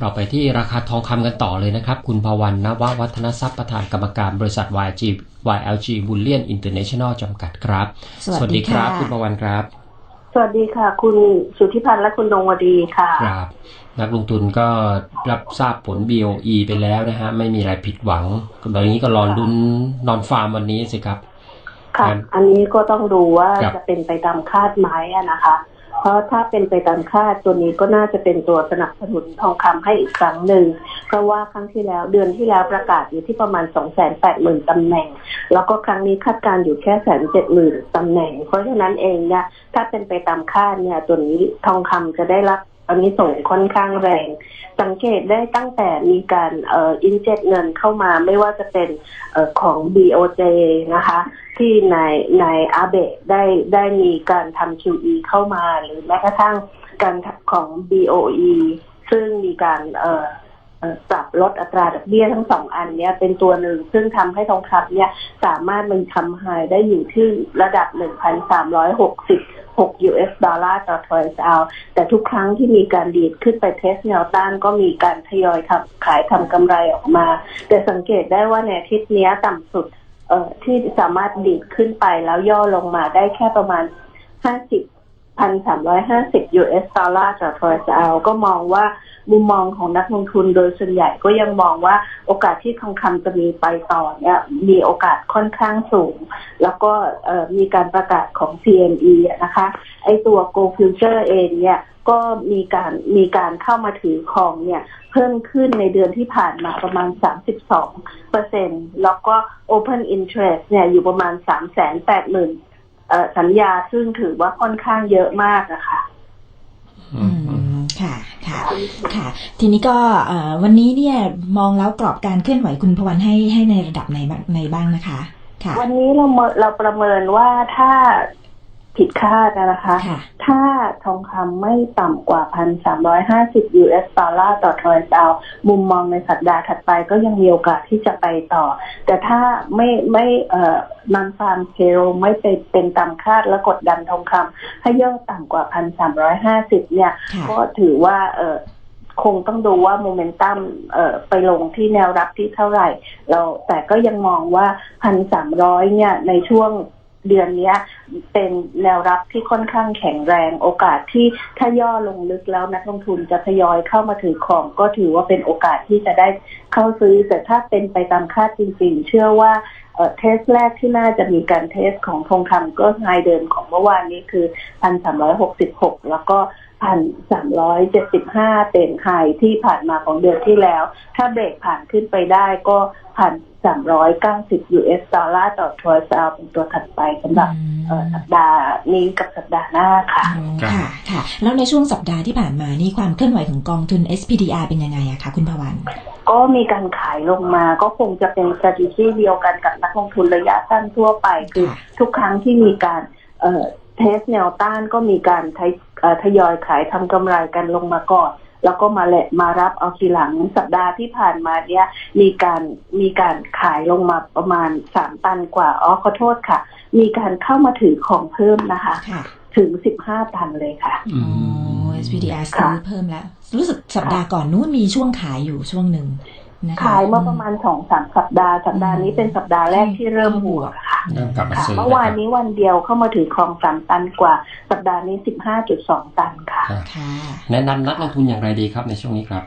เราไปที่ราคาทองคำกันต่อเลยนะครับ คุณพวันนววัฒนทรัพย์ประธานกรรมการบริษัท YG YLG Bullion International จำกัดครับ สวัสดีครับค่ะคุณพวันครับ สวัสดีค่ะ คุณสุทธิพันธ์และคุณดงวดีค่ะ ครับ นักลงทุนก็รับทราบผล BOE ไปแล้วนะฮะ ไม่มีอะไรผิดหวังตอนนี้ก็รอลุ้นนอนฟาร์มวันนี้สิครับ ค่ะครับอันนี้ก็ต้องดูว่าครับจะเป็นไปตามคาดไหมอะนะคะ เพราะถ้าเป็นไปตามคาดตัวนี้ก็น่าจะเป็นตัวสนับสนุนทองคำให้อีกครั้งหนึ่ง เพราะว่าครั้งที่แล้วเดือนที่แล้วประกาศอยู่ที่ประมาณ 2 8 0 0 0 0ตำแหน่ง แล้วก็ครั้งนี้คาดการอยู่แค่แสนเจ็ดหมื่นตำแหน่ง เพราะฉะนั้นเองเนี่ยถ้าเป็นไปตามคาดเนี่ยตัวนี้ทองคำจะได้รับ อันนี้ส่งค่อนข้างแรง สังเกตได้ตั้งแต่มีการเอ่ออินเจ็ตเงินเข้ามาไม่ว่าจะเป็นเอ่อของ BOJ นะคะ ที่ในในอาเบะได้ได้มีการทำ QE เข้ามา หรือแม้กระทั่งการของ BOE ซึ่งมีการเอ่อ ปรับลดอัตราดอกเบี้ยทั้งสองอันเนี้ยเป็นตัวหนึ่ง ซึ่งทำให้ทองคำเนี่ยสามารถมันทำไฮได้อยู่ที่ระดับ 1,366 US ดอลลาร์ต่อทอยส์เอาแต่ทุกครั้งที่มีการดีดขึ้นไปเทสแนวต้านก็มีการทยอยทำขายทำกำไรออกมา แต่สังเกตได้ว่าในอาทิตย์นี้ต่ำสุดที่สามารถดีดขึ้นไปแล้วย่อลงมาได้แค่ประมาณ 50 1,350 US ดอลลาร์ต่อทอยส์เอาก็มองว่ามุมมองของนักลงทุนโดยส่วนใหญ่ก็ยังมองว่าโอกาสที่ทองคำจะมีไปต่อเนี่ยมีโอกาสค่อนข้างสูง แล้วก็มีการประกาศของ CME นะคะ ไอตัว Go Future เองเนี่ยก็มีการมีการเข้ามาถือของเนี่ยเพิ่มขึ้นในเดือนที่ผ่านมาประมาณ 32เปอร์เซ็นแล้วก็ Open Interest เนี่ยอยู่ประมาณ 3 8 0 0 0 0 สัญญาซึ่งถือว่าค่อนข้างเยอะมากนะคะอือืมมค่ะ ค่ะ ค่ะ ทีนี้ก็เอ่อวันนี้เนี่ยมองแล้วกรอบการเคลื่อนไหวคุณพวันให้ให้ในระดับไหนบ้างในบ้างนะคะ ค่ะ วันนี้เราเมเราประเมินว่าถ้า ผิดคาดนะคะค่ะถ้าทองคำไม่ต่ำกว่า 1,350 US ดอลลาร์ต่อทอยส์เอามุมมองในสัปดาห์ถัดไปก็ยังมีโอกาสที่จะไปต่อ แต่ถ้าไม่ไม่เอ่อนันฟาร์มเซลไม่เป็นเป็นตามคาดและกดดันทองคำให้ย่อต่ำกว่า 1,350 เนี่ยค่ะก็ถือว่าเออคงต้องดูว่าโมเมนตัมเอ่อไปลงที่แนวรับที่เท่าไหร่ เราแต่ก็ยังมองว่า 1,300 เนี่ย ในช่วง เดือนนี้เป็นแนวรับที่ค่อนข้างแข็งแรงโอกาสที่ถ้าย่อลงลึกแล้วนักลงทุนจะทยอยเข้ามาถือของก็ถือว่าเป็นโอกาสที่จะได้เข้าซื้อ แต่ถ้าเป็นไปตามคาดจริง ๆ เชื่อว่าเอ่อเทสแรกที่น่าจะมีการเทสของทองคำก็ไฮเดิมของเมื่อวานนี้คือ 1,366 แล้วก็ 1,375 เป็นไฮที่ผ่านมาของเดือนที่แล้ว ถ้าเบรกผ่านขึ้นไปได้ก็ 1,390 US ดอลลาร์ต่อทรอยส์เอาเป็นตัวถัดไปสำหรับเอ่อสัปดาห์นี้กับสัปดาห์หน้าค่ะอืมค่ะค่ะ แล้วในช่วงสัปดาห์ที่ผ่านมานี่ความเคลื่อนไหวของกองทุน SPDR เป็นยังไงอะคะคุณพวัน ก็มีการขายลงมาก็คงจะเป็น strategy เดียวกันกับนักลงทุนระยะสั้นทั่วไป คือค่ะทุกครั้งที่มีการเอ่อเทสแนวต้านก็มีการทยเอ่อทยอยขายทำกำไรกันลงมาก่อน แล้วก็มาแหละมารับเอาทีหลังสัปดาห์ที่ผ่านมาเนี่ยมีการมีการขายลงมาประมาณสามตันกว่าอ๋อขอโทษค่ะ มีการเข้ามาถือของเพิ่มนะคะค่ะถึงสิบห้าตันเลยค่ะอือ๋อม SPDR ค่ะซื้อเพิ่มแล้ว รู้สึกสัปดาห์ก่อนนู้นมีช่วงขายอยู่ช่วงหนึ่งนะคะ ขายมาประมาณสองสามสัปดาห์สัปดาห์นี้เป็นสัปดาห์แรกที่เริ่มหัวกค่ะเริ่มกลับมาค่ะซื้อเมื่อวานนี้วันเดียวเข้ามาถือครองสามตันกว่า สัปดาห์นี้สิบห้าจุดสองตันค่ะครับค่ะแนะนำนักลงทุนอย่างไรดีครับในช่วงนี้ครับ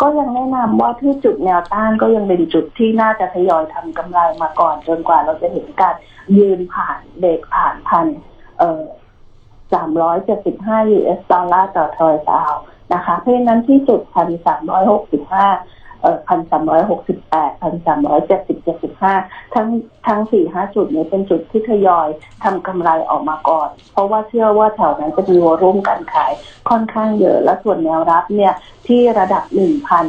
ก็ยังแนะนำว่าที่จุดแนวต้านก็ยังเป็นจุดที่น่าจะทยอยทำกำไรมาก่อนจนกว่าเราจะเห็นการยืนผ่านเบรกผ่านพันเอ่อสามร้อยเจ็ดสิบห้า US ดอลลาร์ต่อทรอยส์เอานะคะ เพราะฉะนั้นที่จุดพันสามร้อยหกสิบห้าเอ่อ พันสามร้อยหกสิบแปดพันสามร้อยเจ็ดสิบเจ็ดสิบห้าทั้งทั้งสี่ห้าจุดนี้เป็นจุดที่ทยอยทำกำไรออกมาก่อน เพราะว่าเชื่อว่าแถวนั้นจะมีวอรุ่มการขายค่อนข้างเยอะ และส่วนแนวรับเนี่ยที่ระดับหนึ่งพัน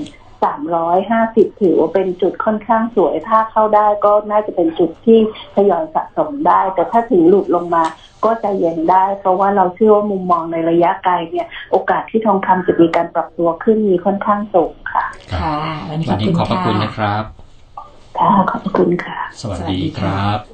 สามร้อยห้าสิบถือว่าเป็นจุดค่อนข้างสวย ถ้าเข้าได้ก็น่าจะเป็นจุดที่ทยอยสะสมได้ แต่ถ้าถึงหลุดลงมาก็ใจะเย็นได้ เพราะว่าเราเชื่อว่ามุมมองในระยะไกลเนี่ย โอกาสที่ทองคำจะมีการปรับตัวขึ้นมีค่อนข้างสูงค่ะ ค่ะวันนี้ขวัอนบนี้คุณขอบพระค่ะคุณนะครับ ค่ะ ขอบคุณค่ะ สวัสสวัสดีดีค่ะครับ